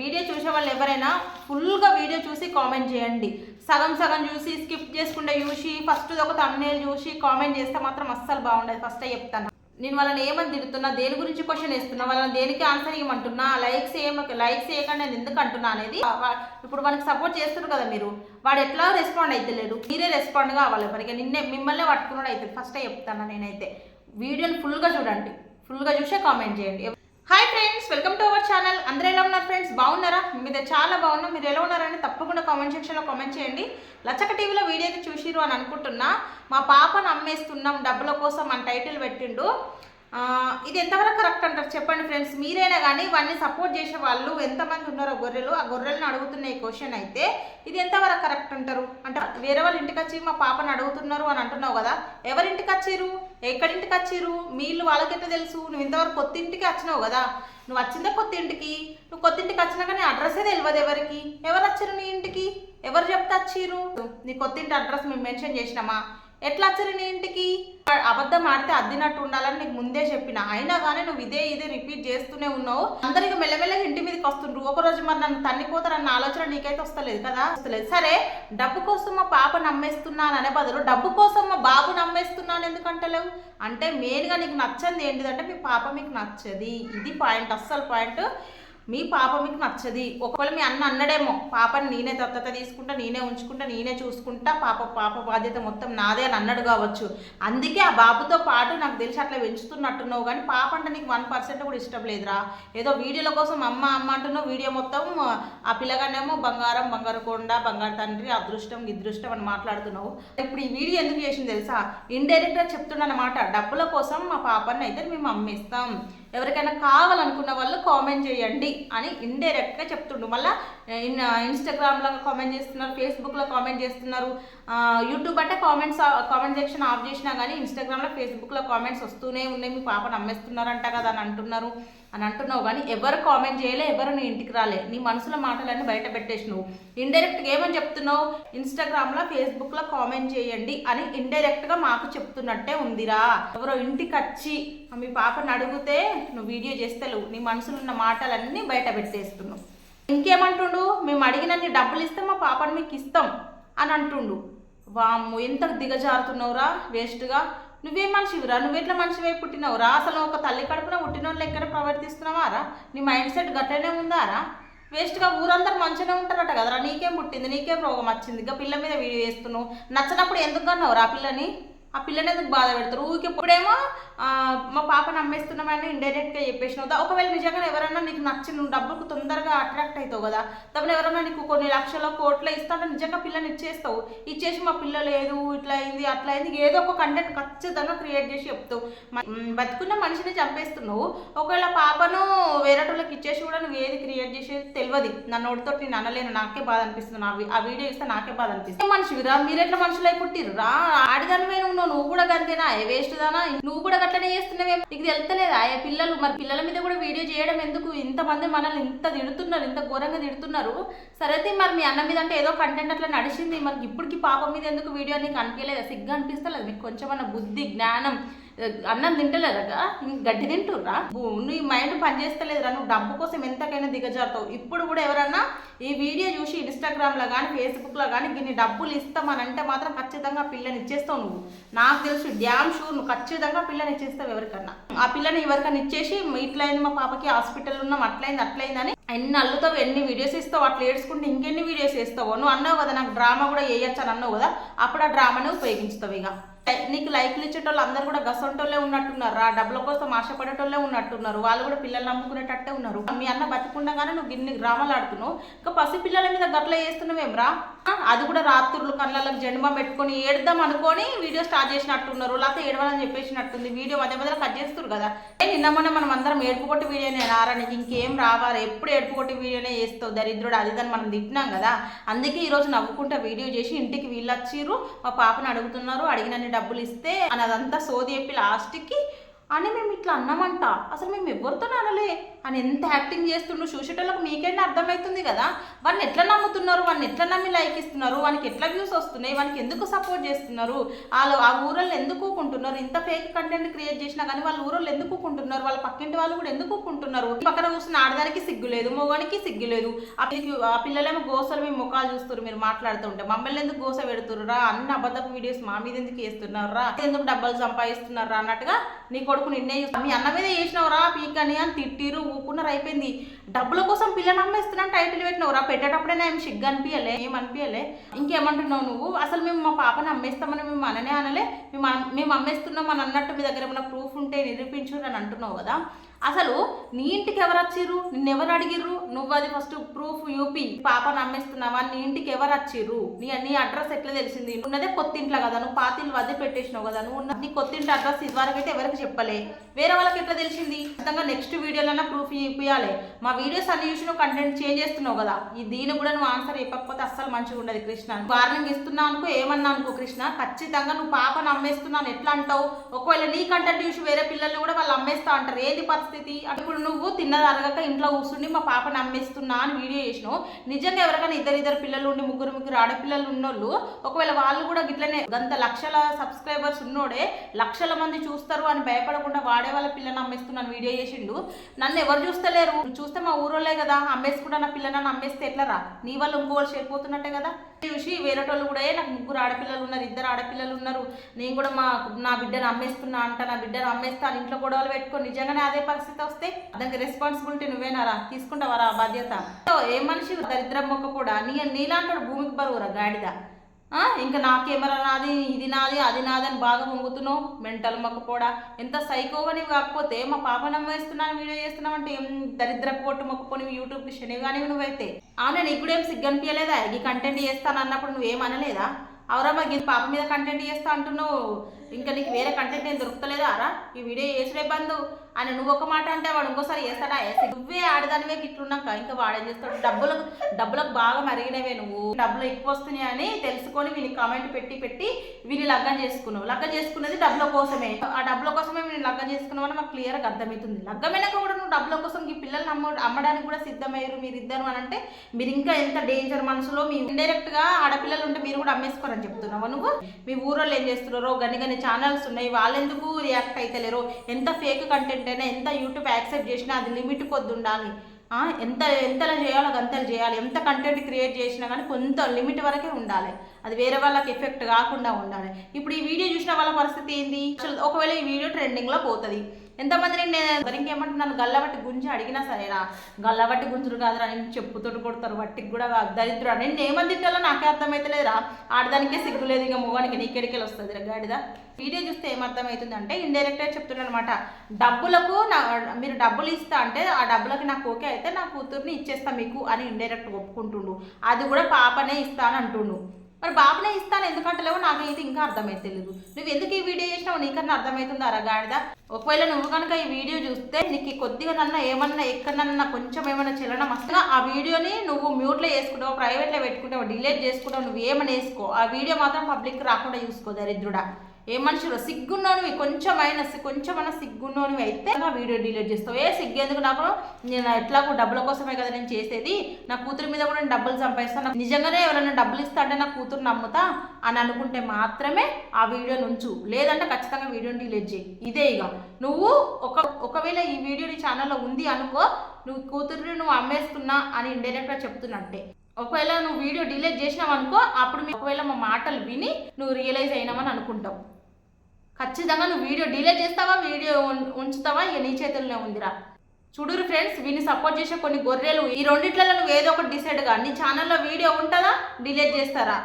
Video చూసే వాళ్ళు ఎవరైనా ఫుల్గా వీడియో చూసి కామెంట్ చేయండి. సగం సగం చూసి స్కిప్ చేసుకుంటే చూసి ఫస్ట్ ఒక తమ్నేల్ చూసి కామెంట్ చేస్తే మాత్రం అస్సలు బాగుండదు. ఫస్ట్ చెప్తాను. నేను వాళ్ళని ఏమని తిడుతున్నా దేని గురించి క్వశ్చన్ వేస్తున్నా వాళ్ళని దేనికి ఆన్సర్ ఇవ్వమంటున్నా లైక్స్ ఏమ లైక్స్ చేయకుండా నేను ఎందుకు అంటున్నా అనేది ఇప్పుడు మనకి సపోర్ట్ చేస్తారు కదా మీరు వాడు ఎట్లా రెస్పాండ్ అయితే లేడు మీరే రెస్పాండ్ కావాలి ఎవరికి. నిన్నే మిమ్మల్నే పట్టుకున్నాడు అయితే ఫస్ట్ చెప్తాను నేనైతే. వీడియోని ఫుల్గా చూడండి. ఫుల్గా చూసే కామెంట్ చేయండి. Hi friends welcome to our channel అందరూ ఎలా ఉన్నారు ఫ్రెండ్స్ బాగున్నారా? మీద చాలా బాగున్నాం. మీరు ఎలా ఉన్నారని తప్పకుండా కామెంట్ సెక్షన్లో కామెంట్ చేయండి. లచ్చక టీవీలో వీడియో అయితే చూసిరు అని అనుకుంటున్నా. మా పాపను అమ్మేస్తున్నాం డబ్బుల కోసం అని టైటిల్ పెట్టిండు. ఇది ఎంతవరకు కరెక్ట్ అంటారు? చెప్పండి ఫ్రెండ్స్. మీరైనా కానీ ఇవన్నీ సపోర్ట్ చేసే వాళ్ళు ఎంతమంది ఉన్నారో గొర్రెలు ఆ గొర్రెలను అడుగుతున్న ఈ క్వశ్చన్ అయితే ఇది ఎంతవరకు కరెక్ట్ అంటారు? అంటే వేరే వాళ్ళ ఇంటికి వచ్చి మా పాపను అడుగుతున్నారు అని అంటున్నావు కదా ఎవరింటికి వచ్చిర్రు ఎక్కడింటికి వచ్చారు? మీ ఇల్లు వాళ్ళకెట్లా తెలుసు? నువ్వు ఇంతవరకు కొత్త ఇంటికి వచ్చినావు కదా నువ్వు వచ్చిందే కొత్త ఇంటికి? నువ్వు కొత్త ఇంటికి వచ్చినాక నీ అడ్రస్సే తెలియదు ఎవరికి? ఎవరు వచ్చారు నీ ఇంటికి? ఎవరు చెప్తే వచ్చిరు? నీ కొత్త ఇంటి అడ్రస్ మేము మెన్షన్ చేసినామా? ఎట్లా వచ్చారు నీ ఇంటికి? అబద్ధం ఆడితే అద్దినట్టు ఉండాలని నీకు ముందే చెప్పిన. అయినా కానీ నువ్వు ఇదే ఇదే రిపీట్ చేస్తూనే ఉన్నావు. అందరికి మెల్లమెల్లగా ఇంటి మీదకి వస్తుండ్రు. ఒకరోజు మరి నన్ను తన్నిపోతారన్న ఆలోచన నీకైతే వస్తలేదు కదా? వస్తలేదు. సరే డబ్బు కోసం మా పాప నమ్మేస్తున్నాను అనే బదులు డబ్బు కోసం మా బాబు నమ్మేస్తున్నాను ఎందుకంటలేవు అంటే మెయిన్గా నీకు నచ్చింది ఏంటిదంటే మీ పాప మీకు నచ్చది. ఇది పాయింట్ అస్సలు పాయింట్. మీ పాప మీకు నచ్చది. ఒకవేళ మీ అన్న అన్నడేమో పాపని నేనే దత్తత తీసుకుంటా నేనే ఉంచుకుంటా నేనే చూసుకుంటా పాప పాప బాధ్యత మొత్తం నాదే అని అన్నాడు కావచ్చు. అందుకే ఆ బాబుతో పాటు నాకు తెలిసి అట్లా పెంచుతున్నట్టున్నావు కానీ పాప అంటే నీకు వన్ పర్సెంట్ కూడా ఇష్టం లేదురా. ఏదో వీడియోల కోసం అమ్మ అమ్మ అంటున్నావు వీడియో మొత్తం ఆ పిల్లగానేమో బంగారం బంగారు కొండ బంగారు తండ్రి అదృష్టం ఇదృష్టం అని మాట్లాడుతున్నావు. ఇప్పుడు ఈ వీడియో ఎందుకు చేసింది తెలుసా? ఇండైరెక్ట్గా చెప్తున్నానమాట డబ్బుల కోసం మా పాపని అయితే మేము అమ్మేస్తాం. ఎవరికైనా కావాలనుకున్న వాళ్ళు కామెంట్ చేయండి అని ఇండైరెక్ట్గా చెప్తుండు. మళ్ళీ ఇన్ ఇన్స్టాగ్రామ్లో కామెంట్ చేస్తున్నారు ఫేస్బుక్లో కామెంట్ చేస్తున్నారు యూట్యూబ్ అంటే కామెంట్స్ కామెంట్ సెక్షన్ ఆఫ్ చేసినా కానీ ఇన్స్టాగ్రామ్లో ఫేస్బుక్లో కామెంట్స్ వస్తూనే ఉన్నాయి. మీ పాపను అమ్మేస్తున్నారంట కదా అని అంటున్నారు. అని అంటున్నావు. కానీ ఎవరు కామెంట్ చేయలే ఎవరు నీ ఇంటికి రాలే. నీ మనసులో మాటలన్నీ బయట పెట్టేసినావు. ఇండైరెక్ట్గా ఏమని చెప్తున్నావు? ఇన్స్టాగ్రామ్లో ఫేస్బుక్లో కామెంట్ చేయండి అని ఇండైరెక్ట్గా మాకు చెప్తున్నట్టే ఉందిరా. ఎవరో ఇంటికి వచ్చి మీ పాపని అడిగితే నువ్వు వీడియో చేస్తలేవు. నీ మనసులో ఉన్న మాటలన్నీ బయట పెట్టేస్తున్నావు. ఇంకేమంటుండు? మేము అడిగినన్ని డబ్బులు ఇస్తే మా పాపని మీకు ఇస్తాం అని అంటుండు. వామ్ము ఎంత దిగజారుతున్నావురా వేస్ట్గా నువ్వేం మనిషివిరా నువ్వెట్లా మనిషివై పుట్టినవురా అసలు ఒక తల్లి కడుపున పుట్టిన వాళ్ళు ఎక్కడ ప్రవర్తిస్తున్నావా రా? నీ మైండ్ సెట్ గట్లనే ఉందారా వేస్ట్గా ఊరందరూ మంచిగానే ఉంటారట కదరా. నీకేం పుట్టింది? నీకేం రోగం వచ్చింది? ఇంకా పిల్ల మీద వీడియో వేస్తున్నావు నచ్చినప్పుడు ఎందుకు అన్నావు రా పిల్లని? ఆ పిల్లని ఎందుకు బాధ పెడతారు? ఊరికి ఇప్పుడేమో మా పాపను అమ్మేస్తున్నామని ఇండైరెక్ట్గా చెప్పేసినావు. ఒకవేళ నిజంగా ఎవరైనా నీకు నచ్చి నువ్వు డబ్బుకు తొందరగా అట్రాక్ట్ అవుతావు కదా తప్పని ఎవరైనా నీకు కొన్ని లక్షల కోట్ల ఇస్తాంటే నిజంగా పిల్లని ఇచ్చేస్తావు. ఇచ్చేసి మా పిల్ల లేదు ఇట్లా అయింది అట్లా అయింది ఏదో ఒక కంటెంట్ ఖచ్చితంగా క్రియేట్ చేసి చెప్తావు. బతుకున్న మనిషిని చంపేస్తున్నావు. ఒకవేళ పాపను వేరేటోళ్ళకి ఇచ్చేసి కూడా నువ్వు ఏది క్రియేట్ చేసేది తెలియదు. నన్ను నోటితో నేను అనలేను నాకే బాధ అనిపిస్తుంది. ఆ ఆ వీడియో ఇస్తే నాకే బాధ అనిపిస్తుంది. మనిషి రా? మీరెట్లా రా పుట్టిర్రా? ఆడిదానివే నువ్వు నువ్వు కూడా గంతేనా? ఏ వేస్ట్ దానా? నువ్వు కూడా గట్లనే చేస్తున్నావే? నీకు తెలుస్తలేదా ఏ పిల్లలు మరి పిల్లల మీద కూడా వీడియో చేయడం ఎందుకు? ఇంతమంది మనల్ని ఇంత తిడుతున్నారు ఇంత ఘోరంగా తిడుతున్నారు. సరే అయితే మరి మీ అన్న మీద అంటే ఏదో కంటెంట్ అట్లా నడిచింది. మనకి ఇప్పటికి పాప మీద ఎందుకు వీడియో నీకు అనిపించలేదా? సిగ్గా అనిపిస్తలేదు? మీకు కొంచెం అన్న బుద్ధి జ్ఞానం అన్నం తింటలేదా గడ్డి తింటుర్రా? నీ మైండ్ పనిచేస్తలేదురా నువ్వు డబ్బు కోసం ఎంతకైనా దిగజారుతావు. ఇప్పుడు కూడా ఎవరన్నా ఈ వీడియో చూసి ఇన్స్టాగ్రామ్లో కానీ ఫేస్బుక్లో కానీ దీన్ని డబ్బులు ఇస్తామని అంటే మాత్రం ఖచ్చితంగా పిల్లని ఇచ్చేస్తావు నువ్వు. నాకు తెలుసు డ్యామ్ షూర్ నువ్వు ఖచ్చితంగా పిల్లని ఇచ్చేస్తావు ఎవరికన్నా. ఆ పిల్లని ఎవరికన్నా ఇచ్చేసి ఇట్లయింది మా పాపకి హాస్పిటల్ ఉన్నాం అట్లయింది అట్లయిందని ఎన్ని అల్లుతావు ఎన్ని వీడియోస్ ఇస్తావు అట్లా ఏడ్చుకుంటే ఇంకెన్ని వీడియోస్ ఇస్తావు నువ్వు అన్నావు కదా నాకు డ్రామా కూడా వేయచ్చు అని అన్నావు కదా అప్పుడు ఆ డ్రామాని ఉపయోగించుతావు ఇక. నీకు లైక్లు ఇచ్చేటోళ్ళు అందరు కూడా గసంటోళ్ళే ఉన్నట్టున్నారు. ఆ డబ్బుల కోసం ఆశపడేటోళ్ళే ఉన్నట్టున్నారు. వాళ్ళు కూడా పిల్లల్ని నమ్ముకునేటట్టే ఉన్నారు. మీ అన్న బతికుండగానే నువ్వు గిన్ని గ్రామాలు ఆడుతున్నావు. ఇంకా పసి పిల్లల మీద గట్ల చేస్తున్నావేమ్రా రా? అది కూడా రాత్రులు కళ్ళలకు జన్మ పెట్టుకొని ఏడదాం అనుకొని వీడియో స్టార్ట్ చేసినట్టున్నారు. లేకపోతే ఏడవాలని చెప్పేసినట్టుంది. వీడియో మధ్య మధ్యలో కట్ చేస్తారు కదా. ఏ నిన్న మొన్న మనం అందరం ఏడుపు కొట్టి వీడియోనే రారా నీకు? ఇంకేం రావాలి ఎప్పుడు ఏడుపు కొట్టి వీడియోనే చేస్తావు? దరిద్రుడు అది దాన్ని మనం తిట్టినాం కదా. అందుకే ఈరోజు నవ్వుకుంటా వీడియో చేసి ఇంటికి వీళ్ళు వచ్చిర్రు మా పాపను అడుగుతున్నారు. అడిగిన డబ్బులు ఇస్తే అని అదంతా సోది చెప్పి లాస్ట్కి అని మేము ఇట్లా అన్నామంట. అసలు మేము ఎవరితో అనలే. అని ఎంత యాక్టింగ్ చేస్తుండ్రు చూసేటోళ్ళకి మీకేంటి అర్థమవుతుంది కదా? వాడిని ఎట్లా నమ్ముతున్నారు? వాడిని ఎట్లా నమ్మి లైక్ ఇస్తున్నారు? వానికి ఎట్లా వ్యూస్ వస్తున్నాయి? వానికి ఎందుకు సపోర్ట్ చేస్తున్నారు? వాళ్ళు ఆ ఊరోళ్ళు ఎందుకు కుంటున్నారు ఇంత ఫేక్ కంటెంట్ క్రియేట్ చేసినా కానీ వాళ్ళ ఊరోళ్ళు ఎందుకుకుంటున్నారు వాళ్ళ పక్కింటి వాళ్ళు కూడా ఎందుకు కుంటున్నారు పక్కన కూర్చున్న ఆడదానికి సిగ్గు లేదు మొగానికి సిగ్గు లేదు. ఆ పిల్లలేమో గోసలు మీ ముఖాలు చూస్తారు మీరు మాట్లాడుతుంటే మమ్మల్ని ఎందుకు గోస పెడుతుర్రా అన్ని అబద్ధపు వీడియోస్ మా మీద ఎందుకు వేస్తున్నారా ఎందుకు డబ్బులు సంపాదిస్తున్నారా అన్నట్టుగా నీ కొడుకు నిన్నే చూస్తాను మీ అన్న మీద చేసినవరా పీకని అని తిట్టిరు ఊకున్నారు అయిపోయింది. డబ్బుల కోసం పిల్లని అమ్మేస్తున్నా టైటిల్ పెట్టినవరా పెట్టేటప్పుడే ఏం సిగ్గు అనిపించలే ఏం అనిపించలే ఇంకేమంటున్నావు నువ్వు? అసలు మేము మా పాపని అమ్మేస్తామని మేము అననే అనలే మేము మేము అమ్మేస్తున్నాం అని అన్నట్టు మీ దగ్గర ఏమైనా ప్రూఫ్ ఉంటే నిరూపించు అని అంటున్నావు కదా. అసలు నీ ఇంటికి ఎవరు వచ్చిర్రు? నిన్ను ఎవరు అడిగిర్రు? నువ్వు అది ఫస్ట్ ప్రూఫ్ యూపీ పాప అమ్మేస్తున్నావా నీ ఇంటికి ఎవరు వచ్చిర్రు? నీ నీ అడ్రస్ ఎట్లా తెలిసింది? ఉన్నదే కొత్త ఇంట్లో కదా నువ్వు పాతిల్లు వదిలి పెట్టేసినావు కదా నువ్వు నీ కొత్త ఇంటి అడ్రస్ ఇదివరకైతే ఎవరికి చెప్పలే. వేరే వాళ్ళకి ఎట్లా తెలిసింది? ఖచ్చితంగా నెక్స్ట్ వీడియోలైనా ప్రూఫ్ ఇప్పియాలి. మా వీడియోస్ అన్ని చూసి నువ్వు కంటెంట్ చేంజ్ చేస్తున్నావు కదా. ఈ దీని కూడా నువ్వు ఆన్సర్ చెప్పకపోతే అస్సలు మంచిగా ఉండదు కృష్ణ. వార్నింగ్ ఇస్తున్నావు అనుకో ఏమన్నా అనుకో కృష్ణ. ఖచ్చితంగా నువ్వు పాపను అమ్మేస్తున్నాను ఎట్లా అంటావు? ఒకవేళ నీ కంటెంట్ చూసి వేరే పిల్లల్ని కూడా వాళ్ళు అమ్మేస్తా అంటారు. ఏది పరిస్థితి? పరిస్థితి. ఇప్పుడు నువ్వు తిన్నది అరగక ఇంట్లో కూర్చుండి మా పాపని అమ్మేస్తున్నా అని వీడియో చేసినావు. నిజంగా ఎవరికైనా ఇద్దరు ఇద్దరు పిల్లలు ఉండి ముగ్గురు ముగ్గురు ఆడపిల్లలు ఉన్నోళ్ళు ఒకవేళ వాళ్ళు కూడా గిట్లనే గంత లక్షల సబ్స్క్రైబర్స్ ఉన్నోడే లక్షల మంది చూస్తారు అని భయపడకుండా వాడే వాళ్ళ పిల్లని అమ్మేస్తున్నాను వీడియో చేసిండు. నన్ను ఎవరు చూస్తలేరు? చూస్తే మా ఊరోలే కదా. అమ్మేసుకుంటా నా పిల్లని అమ్మేస్తే ఎట్లా రా? నీ వాళ్ళు ఇంకోళ్ళు చేరిపోతున్నట్టే కదా. చూసి వేరేటోళ్ళు కూడా నాకు ముగ్గురు ఆడపిల్లలు ఉన్నారు ఇద్దరు ఆడపిల్లలు ఉన్నారు. నేను కూడా మా నా బిడ్డను అమ్మేస్తున్నా అంట నా బిడ్డను అమ్మేస్తా ఇంట్లో గొడవలు పెట్టుకొని నిజంగానే అదే పరిస్థితి వస్తే దానికి రెస్పాన్సిబిలిటీ నువ్వేనారా? తీసుకుంటావారా ఆ బాధ్యత? ఏ మనిషి దరిద్రం మొక్క కూడా నీ నీలాంటాడు భూమికి బరువురా గాడిద? ఆ, ఇంకా నా కెమెరా నాది ఇది నాది అది నాది అని బాగా పొంగుతున్నావు మెంటల్ మొక్కపోడా ఎంత సైకోగా నీవు కాకపోతే మా పాప నమ్మేస్తున్నాను వీడియో చేస్తున్నావు అంటే ఏం దరిద్ర పోటు మొక్కపోని యూట్యూబ్కి శని కానీ నువ్వైతే? అవునా నీకు కూడా ఏం సిగ్గు అనిపించలేదా ఈ కంటెంట్ చేస్తాను అన్నప్పుడు నువ్వేం అనలేదా? అవరా మా ఇది పాప మీద కంటెంట్ చేస్తా అంటున్నావు. ఇంకా నీకు వేరే కంటెంట్ ఏం దొరుకుతలేదా? అరా ఈ వీడియో చేసుడే బంధు. అని నువ్వు ఒక మాట అంటే వాడు ఇంకోసారి వేస్తాడా వేసి నువ్వే ఆడదానివే ఇట్లున్నాక ఇంకా వాడేం చేస్తాడు? డబ్బులకు డబ్బులకు బాగా మరిగినవే నువ్వు. డబ్బులు ఎక్కువ వస్తున్నాయి అని తెలుసుకొని వీని కామెంట్ పెట్టి పెట్టి వీని లగ్గం చేసుకున్నావు. లగ్గం చేసుకున్నది డబ్బుల కోసమే. ఆ డబ్బుల కోసమే వీని లగ్గం చేసుకున్నావు అని మాకు క్లియర్గా అర్థమవుతుంది. లగ్గమైనాక కూడా నువ్వు డబ్బుల కోసం ఈ పిల్లల్ని అమ్మ అమ్మడానికి కూడా సిద్ధమయ్యారు మీరు ఇద్దరు అని అంటే మీరు ఇంకా ఎంత డేంజర్ మనసులో మీ ఇండైరెక్ట్గా ఆడపిల్లలు ఉంటే మీరు కూడా అమ్మేసుకోరని చెప్తున్నావు నువ్వు? మీ ఊరోళ్ళు ఏం చేస్తున్నారో గని గని ఛానల్స్ ఉన్నాయి. వాళ్ళు ఎందుకు రియాక్ట్ అవుతలేరు ఎంత ఫేక్ కంటెంట్ అయినా ఎంత యూట్యూబ్ యాక్సెప్ట్ చేసినా అది లిమిట్ కొద్ది ఉండాలి. ఎంత ఎంతలా చేయాలో అంతలా చేయాలి. ఎంత కంటెంట్ క్రియేట్ చేసినా కానీ కొంత లిమిట్ వరకే ఉండాలి. అది వేరే వాళ్ళకి ఎఫెక్ట్ కాకుండా ఉండాలి. ఇప్పుడు ఈ వీడియో చూసిన వాళ్ళ పరిస్థితి ఏంది? ఒకవేళ ఈ వీడియో ట్రెండింగ్లో పోతుంది. ఎంతమంది నేను ఇంకేమంటే నన్ను గల్లబట్టి గుంజి అడిగినా సరేనా గల్లబట్టి గుంజుడు కాదురా నేను చెప్పుతోటి కొడతారు వట్టికి కూడా దరిద్రురా నేను ఏమని తిట్టాలో నాకే అర్థమైతలేదురా. ఆడదానికే సిగ్గు లేదు ఇంకా మొగానికి నీకెడికెళ్ళి వస్తుంది రా గాడిద. వీడియో చూస్తే ఏమర్థమవుతుంది అంటే ఇండైరెక్ట్గా చెప్తున్నాను అనమాట డబ్బులకు నా మీరు డబ్బులు ఇస్తా అంటే ఆ డబ్బులకి నాకు ఓకే అయితే నా కూతుర్ని ఇచ్చేస్తా మీకు అని ఇండైరెక్ట్ ఒప్పుకుంటుండు. అది కూడా పాపనే ఇస్తాను అంటుండు. మరి బాబునే ఇస్తాను ఎందుకంటలేవో నాకైతే ఇంకా అర్థమైతే తెలియదు నువ్వు ఎందుకు ఈ వీడియో చేసినావు? నీకన్నా అర్థమవుతుందా రా ఒకవేళ నువ్వు కనుక ఈ వీడియో చూస్తే నీకు కొద్దిగా నన్న ఏమన్నా ఎక్కడన్నా కొంచెం ఏమన్నా చెల్లడం మస్తుగా ఆ వీడియోని నువ్వు మ్యూట్లో వేసుకుంటావు ప్రైవేట్లో పెట్టుకుంటావు డిలీట్ చేసుకుంటావు నువ్వు ఏమని వేసుకో. ఆ వీడియో మాత్రం పబ్లిక్ రాకుండా చూసుకో దరిద్రుడా. ఏ మనుషులు సిగ్గున్నోనివి కొంచెం అయినా కొంచెమైనా సిగ్గున్నోనివి అయితే వీడియో డిలీట్ చేస్తావు. ఏ సిగ్గు ఎందుకు నాకు? నేను ఎట్లాగో డబ్బుల కోసమే కదా నేను చేసేది. నా కూతురు మీద కూడా నేను డబ్బులు సంపాదిస్తాను. నిజంగానే ఎవరైనా డబ్బులు ఇస్తా అంటే నా కూతురు నమ్ముతా అని అనుకుంటే మాత్రమే ఆ వీడియో నుంచు. లేదంటే ఖచ్చితంగా వీడియోని డిలీట్ చేయి. ఇదే ఇక. నువ్వు ఒక ఒకవేళ ఈ వీడియో నీ ఛానల్లో ఉంది అనుకో నువ్వు కూతురుని నువ్వు అమ్మేస్తున్నా అని ఇండైరెక్ట్గా చెప్తున్నట్టే ఒకవేళ నువ్వు వీడియో డిలీట్ చేసినావు అనుకో అప్పుడు మీ- ఒకవేళ మా మాటలు విని నువ్వు రియలైజ్ అయినామని అనుకుంటావు. ఖచ్చితంగా నువ్వు వీడియో డిలే చేస్తావా? వీడియో ఉంచుతావా? ఇక నీ చేతుల్లోనే ఉందిరా. చూడురు ఫ్రెండ్స్ వీని సపోర్ట్ చేసే కొన్ని గొర్రెలు ఈ రెండిట్లలో నువ్వు ఏదో ఒకటి డిసైడ్గా నీ ఛానల్లో వీడియో ఉంటుందా? డిలీట్ చేస్తారా?